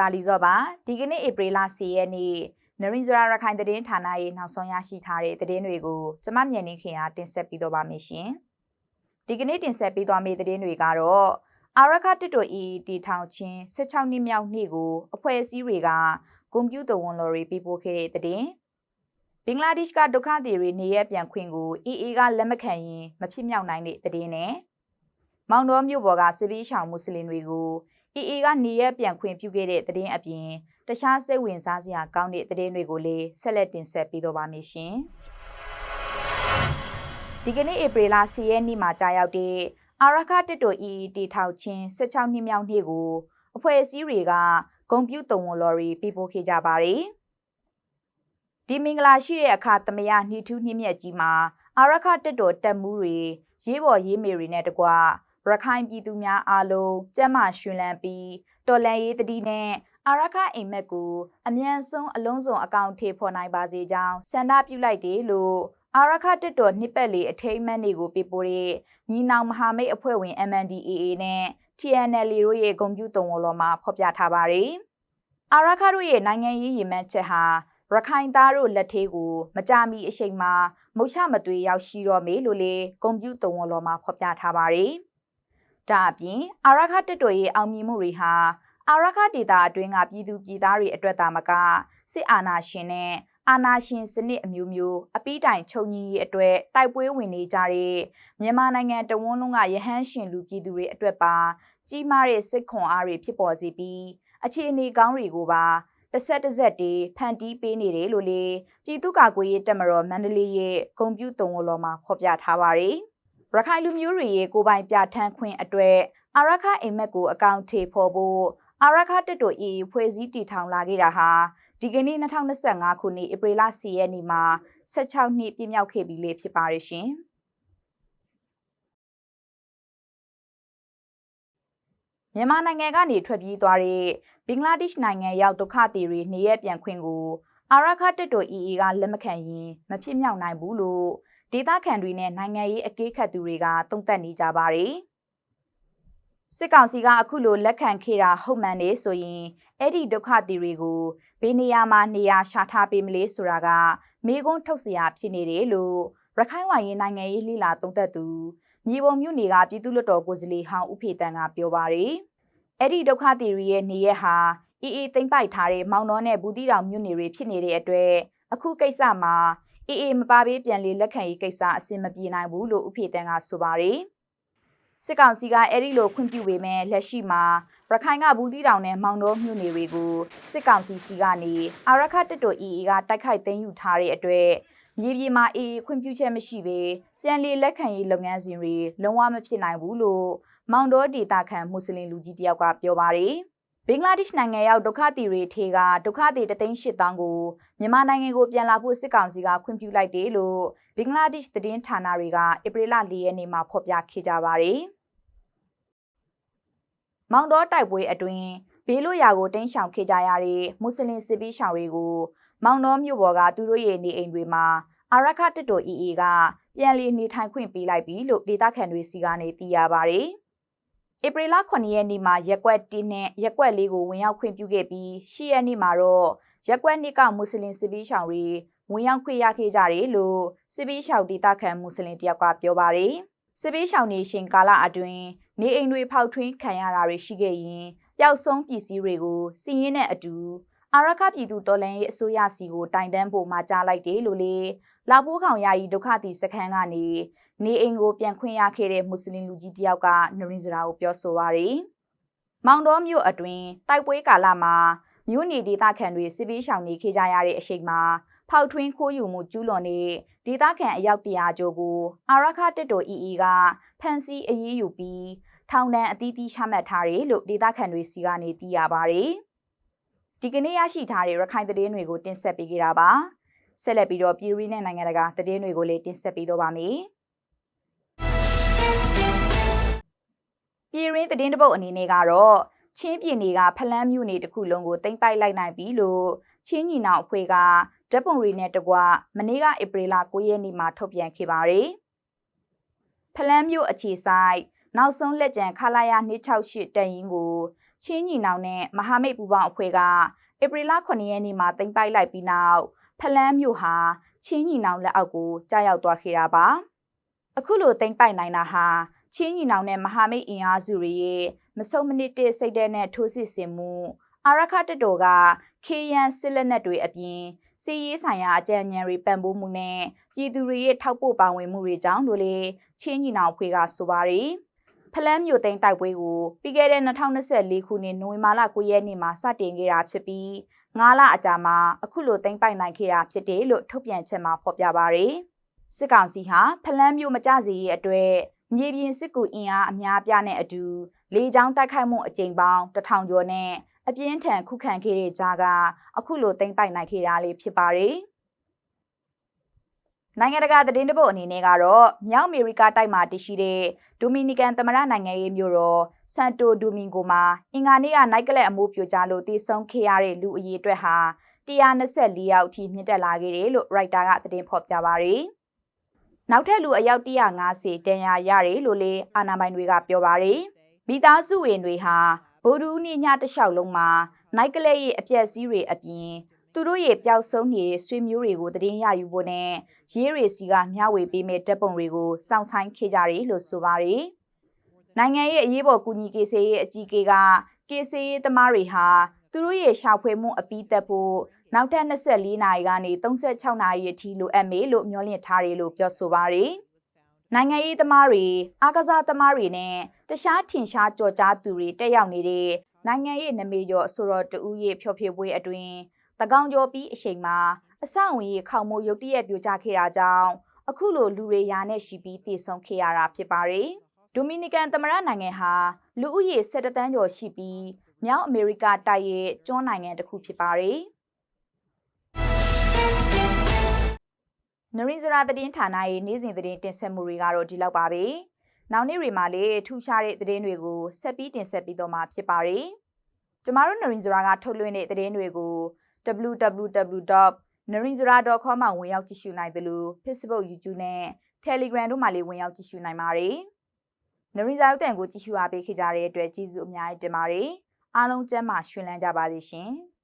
တာလီဇော့ပါဒီကနေ့ဧပြီလ10ရက်နေ့နရင်ဇရာရခိုင်သတင်းဌာနရဲ့နောက်ဆုံးရရှိထားတဲ့သတင်းတွေကိုကျမမြန်နေခင်အားတင်ဆက်ပေးတော့ပါမယ်ရှင်ဒီကနေ့တင်ဆက်ပေးသွားမယ့်သတင်းတွေကတော့အာရခတစ်တို EET ထောင်ချင်း16နှစ်မြောက်နေ့ကိုအဖွဲ့အစည်းတွေကကွန်ပျူတာဝန်လော်တွေပြပို့ခဲ့တဲ့သတင်းဘင်္ဂလားဒေ့ရှ်ကဒုက္ခသည်တွေနေရပြန်ခွင့်ကို EE ကလက်မခံရင်မဖြစ်မြောက်နိုင်တဲ့သတင်းနဲ့မောင်တော်မြို့ပေါ်ကစစ်ပေးရှောင်မွတ်စလင်တွေကို AA ကနေရပြန်ခွင့်ပြုခဲ့တဲ့သတင်းအပြင်တခြားစိတ်ဝင်စားစရာကောင်းတဲ့သတင်းတွေကိုလည်းဆက်လက်တင်ဆက်ပေးတော့ပါမယ်ရှင်။ဒီကနေ့ဧပြီလ10ရက်နေ့မှာကြာရောက်တဲ့အာရခတစ်တို EET ထောက်ချင်း16နှစ်မြောက်နေ့ကိုအဖွဲ့အစည်းတွေကဂုံပြူတုံဝန်လော်ရီပြပို့ခဲ့ကြပါတယ်။ဒီမင်္ဂလာရှိတဲ့အခါသမယနှီထူးနှိမ့်မြက်ကြီးမှာအာရခတစ်တိုတက်မှုတွေရေးပေါ်ရေးမေတွေနဲ့တကွ ရခိုင်ပြည်သူများအားလုံးကျမ်းမာရှင်လန်းပြီးတော်လန်ရေးတတိနဲ့အာရခအိမ်မက်ကိုအမြန်ဆုံးအလုံးစုံအကောင့်ထေဖော်နိုင်ပါစေကြောင်းဆန္ဒပြုလိုက်တယ်လို့အာရခတက်တော်နှစ်ပတ်လေးအထိမ်းအမှတ်တွေကိုပြပို့တဲ့ညီနောင်မဟာမိတ်အဖွဲ့ဝင် MNDAA နဲ့ TNL တို့ရဲ့ဂုံပြူတုံဝလော်မှာဖော်ပြထားပါတယ်။အာရခတို့ရဲ့နိုင်ငံရေးရည်မှန်းချက်ဟာရခိုင်သားတို့လက်သေးကိုမကြမီအချိန်မှာမုတ်ချမသွေးရောက်ရှိတော့မေလို့လေဂုံပြူတုံဝလော်မှာဖော်ပြထားပါတယ်။ ဒါအပြင်အာရခတက်တော်ရဲ့အောင်မြင်မှုတွေဟာအာရခဒေတာအတွင်းကပြည်သူပြည်သားတွေအတွက်သာမကစစ်အာဏာရှင်နဲ့အာဏာရှင်စနစ်အမျိုးမျိုးအပိတိုင်ချုပ်ညီရေးအတွက်တိုက်ပွဲဝင်နေကြတဲ့မြန်မာနိုင်ငံတဝန်းလုံးကရဟန်းရှင်လူပြည်သူတွေအတွက်ပါကြီးမားတဲ့စစ်ခွန်အားတွေဖြစ်ပေါ်စေပြီးအခြေအနေကောင်းတွေကိုပါတစ်ဆက်တစ်ဆက်တည်းဖန်တီးပေးနေတယ်လို့လေပြည်သူ့ကာကွယ်ရေးတပ်မတော်မန္တလေးရဲ့ဂုံပြူတုံဝလော်မှာဖော်ပြထားပါတယ်။ ရခိုင်လူမျိုးတွေရဲ့ကိုပိုင်ပြဋ္ဌာန်းခွင့်အတွက်အာရခအိမ်မက်ကိုအကောင့်ထေဖော်ဖို့အာရခတက်တိုအေဖွဲ့စည်းတည်ထောင်လာခဲ့တာဟာဒီကနေ့2025ခုနှစ်ဧပြီလ10ရက်နေ့မှာ16နှစ်ပြည့်မြောက်ခဲ့ပြီလေဖြစ်ပါရဲ့ရှင်မြန်မာနိုင်ငံကနေထွက်ပြေးသွားတဲ့ဘင်္ဂလားဒေ့ရှ်နိုင်ငံရောက်ဒုက္ခသည်တွေနေရပြန်ခွင့်ကိုအာရခတက်တို EE ကလက်မခံရင်မဖြစ်မြောက်နိုင်ဘူးလို့ ဒေသခံတွေနဲ့နိုင်ငံရေးအကဲခတ်သူတွေကသုံးသပ်နေကြပါတယ်။စစ်ကောင်စီကအခုလိုလက်ခံခဲ့တာဟုတ်မှန်နေဆိုရင်အဲ့ဒီဒုက္ခသည်တွေကိုဘယ်နေရာမှာနေရာရှာထားပေးမလဲဆိုတာကမေးခွန်းထုတ်စရာဖြစ်နေတယ်လို့ရခိုင်ဝိုင်ရေးနိုင်ငံရေးလှိလာသုံးသပ်သူမြေပုံမြို့နယ်ကပြည်သူ့လွှတ်တော်ကိုယ်စားလှယ်ဟောင်းဦးဖေတန်ကပြောပါတယ်။အဲ့ဒီဒုက္ခသည်တွေရဲ့နေရက်ဟာအေးအေးသိမ့်ပိုက်ထားတဲ့မောင်နှောနဲ့ဘူးတီတောင်မြို့နယ်တွေဖြစ်နေတဲ့အတွက်အခုကိစ္စမှာ အေးအေးမပါပေးပြန်လေလက်ခံရေးကိစ္စအဆင်မပြေနိုင်ဘူးလို့ဥဖေတန်းကဆိုပါတယ်စစ်ကောင်စီကအဲ့ဒီလိုခွင့်ပြုပေမဲ့လက်ရှိမှာရခိုင်ကဘူးတီတောင်နဲ့မောင်တော်မြို့နယ်တွေကိုစစ်ကောင်စီစီကနေအာရခတက်တို EE ကတိုက်ခိုက်သိမ်းယူထားတဲ့အတွက်မြေပြင်မှာ EE ခွင့်ပြုချက်မရှိဘဲပြန်လည်လက်ခံရေးလုပ်ငန်းစဉ်တွေလုံးဝမဖြစ်နိုင်ဘူးလို့မောင်တော်ဒေတာခန်မွတ်စလင်လူကြီးတယောက်ကပြောပါတယ်။ ဘင်္ဂလားဒေ့ရှ်နိုင်ငံရောက်ဒုက္ခသည်တွေထေကဒုက္ခသည်တသိန်း၈တောင်းကိုမြန်မာနိုင်ငံကိုပြန်လာဖို့စစ်ကောင်စီကခွင့်ပြုလိုက်တယ်လို့ဘင်္ဂလားဒေ့ရှ်သတင်းဌာနတွေကဧပြီလ၄ရက်နေ့မှာဖော်ပြခဲ့ကြပါတယ်။မောင်တော်တိုက်ပွဲအတွင်းဘေးလွတ်ရာကိုတင်းရှောင်ခဲ့ကြရတဲ့မွတ်စလင်စစ်ပေးရှောင်တွေကိုမောင်တော်မြို့ပေါ်ကသူတို့ရဲ့နေအိမ်တွေမှာအာရခတက်တို EE ကပြန်လည်နေထိုင်ခွင့်ပေးလိုက်ပြီလို့ဒေသခံတွေစီကနေသိရပါတယ်။ ဧပြီလ9ရက်နေ့မှာရက်ကွက်1နဲ့ရက်ကွက်4ကိုဝင်ရောက်ခွင့်ပြုခဲ့ပြီး10ရက်နေ့မှာတော့ရက်ကွက်2ကမွတ်စလင်စစ်ပီးရှောင်တွေဝင်ရောက်ခွင့်ရခဲ့ကြတယ်လို့စစ်ပီးရှောင်ဒေသခံမွတ်စလင်တယောက်ကပြောပါတယ်စစ်ပီးရှောင်နေရှင်ကာလအတွင်းနေအိမ်တွေဖောက်ထွင်းခံရတာတွေရှိခဲ့ရင်ပျောက်ဆုံးပစ္စည်းတွေကိုစီးရင်နဲ့အတူအာရခပြည်သူတော်လှန်ရေးအစိုးရစီကိုတိုင်တန်းဖို့မှာကြားလိုက်တယ်လို့လေလာဖိုးခေါင်ယာယီဒုက္ခသည်စခန်းကနေ နေအိမ်ကိုပြန်ခွင့်ရခဲ့တဲ့မွတ်စလင်လူကြီးတယောက်ကနရင်းစရာကိုပြောဆိုပါရယ်မောင်တော်မြို့အတွင်းတိုက်ပွဲကာလမှာမြို့နေဒေသခံတွေစစ်ပေးရှောင်နေခဲ့ကြရတဲ့အချိန်မှာဖောက်ထွင်းခိုးယူမှုကျူးလွန်တဲ့ဒေသခံအယောက်တရာကျော်ကိုအာရခတက်တော် EE ကဖမ်းဆီးအရေးယူပြီးထောင်ဒဏ်အသီးသီးချမှတ်ထားတယ်လို့ဒေသခံတွေစီကနေသိရပါဗျ။ဒီကနေ့ရရှိထားတဲ့ရခိုင်သတင်းတွေကိုတင်ဆက်ပေးကြတာပါ။ဆက်လက်ပြီးတော့ပြည်ရင်းနဲ့နိုင်ငံတကာသတင်းတွေကိုလည်းတင်ဆက်ပေးတော့ပါမယ်။ ပြည်ရင်းသတင်းတပုတ်အနေနဲ့ကတော့ချင်းပြည်နယ်ကဖလန်းမြို့နယ်တစ်ခုလုံးကိုတင်ပိုက်လိုက်နိုင်ပြီလို့ချင်းညီနောင်အဖွဲ့ကဓပုံရီနဲ့တကွမနေ့ကဧပြီလ9ရက်နေ့မှာထုတ်ပြန်ခဲ့ပါတယ်။ဖလန်းမြို့အခြေဆိုင်နောက်ဆုံးလက်ကျန်ခလာရ268တန်ရင်ကိုချင်းညီနောင်နဲ့မဟာမိတ်ပူးပေါင်းအဖွဲ့ကဧပြီလ9ရက်နေ့မှာတင်ပိုက်လိုက်ပြီးနောက်ဖလန်းမြို့ဟာချင်းညီနောင်လက်အောက်ကိုကြားရောက်သွားခဲ့တာပါအခုလိုတင်ပိုက်နိုင်တာဟာ ချင်းညီနောင်နဲ့မဟာမိတ်အင်အားစုတွေရဲ့မဆုံမနစ်တဲ့စိတ်ဓာတ်နဲ့ထိုးစစ်ဆင်မှုအာရခတက်တော်ကခေယန်စစ်လက်နက်တွေအပြင်စီရေးဆိုင်ရာအကြံဉာဏ်တွေပံ့ပိုးမှုနဲ့ပြည်သူတွေရဲ့ထောက်ပို့ပါဝင်မှုတွေကြောင့်လို့လေချင်းညီနောင်အဖွဲ့ကဆိုပါတယ်ဖလန်းမြို့သိမ်းတိုက်ပွဲကိုပြီးခဲ့တဲ့2024ခုနှစ်နိုဝင်ဘာလ9ရက်နေ့မှာစတင်ခဲ့တာဖြစ်ပြီး9လအကြာမှာအခုလိုသိမ်းပိုက်နိုင်ခဲ့တာဖြစ်တယ်လို့ထုတ်ပြန်ချက်မှာဖော်ပြပါရယ်စစ်ကောင်စီဟာဖလန်းမြို့မကြစေရဲ့အတွက် မြေပြင်စစ်ကူအင်အားအများပြားနဲ့အတူလေကြောင်းတိုက်ခိုက်မှုအကြိမ်ပေါင်းတထောင်ကျော်နဲ့အပြင်းထန်ခုခံခဲ့တဲ့ကြားကအခုလိုသိမ်းပိုက်နိုင်ခဲ့တာလေးဖြစ်ပါတယ်နိုင်ငံတကာသတင်းတပုတ်အနေနဲ့ကတော့မြောက်အမေရိကတိုက်မှာတည်ရှိတဲ့ဒိုမီနီကန်သမ္မတနိုင်ငံရဲ့မြို့တော်ဆန်တိုဒိုမင်ဂိုမှာအင်္ဂါနေ့ကနိုက်ကလပ်အမိုးပြိုကျလို့တည်ဆုံခဲ့ရတဲ့လူအရေအတွက်ဟာ124ယောက်အထိမြင့်တက်လာခဲ့တယ်လို့ရိုက်တာကသတင်းဖော်ပြပါရယ် နောက်ထပ်လူအယောက်150တန်ရာရတယ်လို့လေအာနာပိုင်တွေကပြောပါရယ်မိသားစုဝင်တွေဟာဗိုလ်ဒူးနေ့ညတလျှောက်လုံးမှာနိုက်ကလပ်ရဲ့အပြက်စီးတွေအပြင်သူတို့ရဲ့ပျောက်ဆုံးနေတဲ့ဆွေမျိုးတွေကိုတည်င်းရယူဖို့နဲ့ရေးရီစီကမျှဝေပေးမဲ့တပ်ပုံတွေကိုစောင့်ဆိုင်ခဲ့ကြတယ်လို့ဆိုပါတယ်။နိုင်ငံရဲ့အရေးပေါ်ကူညီကေဆေးရဲ့အကြီးအကဲကကေဆေးသမားတွေဟာသူတို့ရဲ့ရှာဖွေမှုအပြီးသက်ဖို့ နောက်ထပ်24နာရီကနေ36နာရီအထိလိုအပ်မေလို့မျှော်လင့်ထားတယ်လို့ပြောဆိုပါတယ်။နိုင်ငံရေးသမားတွေအားကစားသမားတွေနဲ့တခြားထင်ရှားကြော်ကြားသူတွေတက်ရောက်နေတဲ့နိုင်ငံရေးနမေကျော်အဆိုတော်တူရဲ့ဖျော်ဖြေပွဲအတွင်းတကောင်ကျော်ပြီးအချိန်မှာအဆောက်အဦရေခေါမိုးရုတ်တရက်ပြိုကျခဲ့တာကြောင့်အခုလိုလူတွေရာနဲ့ရှိပြီးတည်ဆုံခဲ့ရတာဖြစ်ပါတယ်။ဒိုမီနီကန်သမ္မတနိုင်ငံဟာလူဦးရေ17တန်းကျော်ရှိပြီးမြောက်အမေရိကတိုက်ရဲ့ကျွန်းနိုင်ငံတစ်ခုဖြစ်ပါတယ်။ နရင်းစရာသတင်းဌာနရဲ့နေ့စဉ်သတင်းတင်ဆက်မှုတွေကတော့ဒီလောက်ပါပဲ။နောက်နေ့တွေမှာလည်းထူးခြားတဲ့သတင်းတွေကိုဆက်ပြီးတင်ဆက်ပြီးတော့မှာဖြစ်ပါတယ်။ကျမတို့နရင်းစရာကထုတ်လွှင့်တဲ့သတင်းတွေကို www.narinzara.com မှာဝင်ရောက်ကြည့်ရှုနိုင်သလို Facebook, YouTube နဲ့ Telegram တို့မှာလည်းဝင်ရောက်ကြည့်ရှုနိုင်ပါတယ်။ Narinzara ရုပ်သံကိုကြည့်ရှုအားပေးခဲ့ကြတဲ့အတွက်ကျေးဇူးအများကြီးတင်ပါတယ်။အားလုံးကျမ်းမာရွှင်လန်းကြပါစေရှင်။